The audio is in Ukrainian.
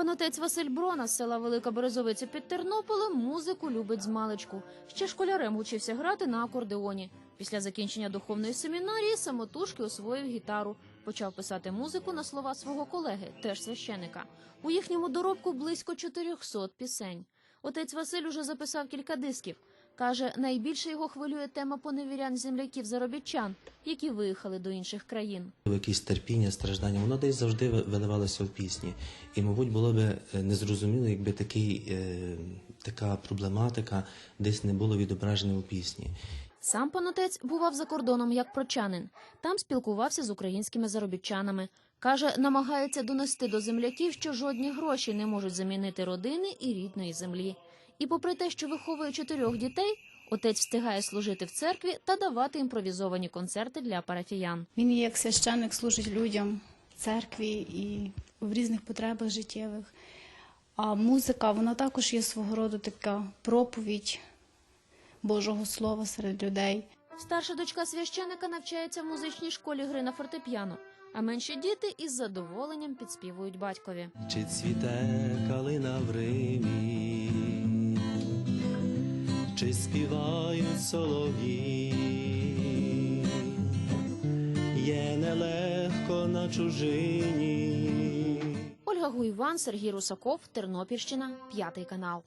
Пан отець Василь Брона з села Велика Березовиця під Тернополем музику любить з маличку. Ще школярем учився грати на акордеоні. Після закінчення духовної семінарії самотужки освоїв гітару. Почав писати музику на слова свого колеги, теж священика. У їхньому доробку близько 400 пісень. Отець Василь уже записав кілька дисків. Каже, найбільше його хвилює тема поневірян земляків заробітчан, які виїхали до інших країн. Якісь терпіння, страждання, воно десь завжди ви- виливалося в пісні. І, мабуть, було б е, незрозуміло, якби такий, е, така проблематика десь не було відображена у пісні. Сам пан отець бував за кордоном як прочанин. Там спілкувався з українськими заробітчанами. Каже, намагається донести до земляків, що жодні гроші не можуть замінити родини і рідної землі. І попри те, що виховує чотирьох дітей, отець встигає служити в церкві та давати імпровізовані концерти для парафіян. Він як священник, служить людям в церкві і в різних потребах життєвих. А музика, вона також є свого роду така проповідь Божого Слова серед людей. Старша дочка священика навчається в музичній школі гри на фортепіано, а менші діти із задоволенням підспівують батькові. Чи цвіте калина в Римі, чи співають солов'ї, є нелегко на чужині. Ольга Гуйван, Сергій Русаков, Тернопільщина, п'ятий канал.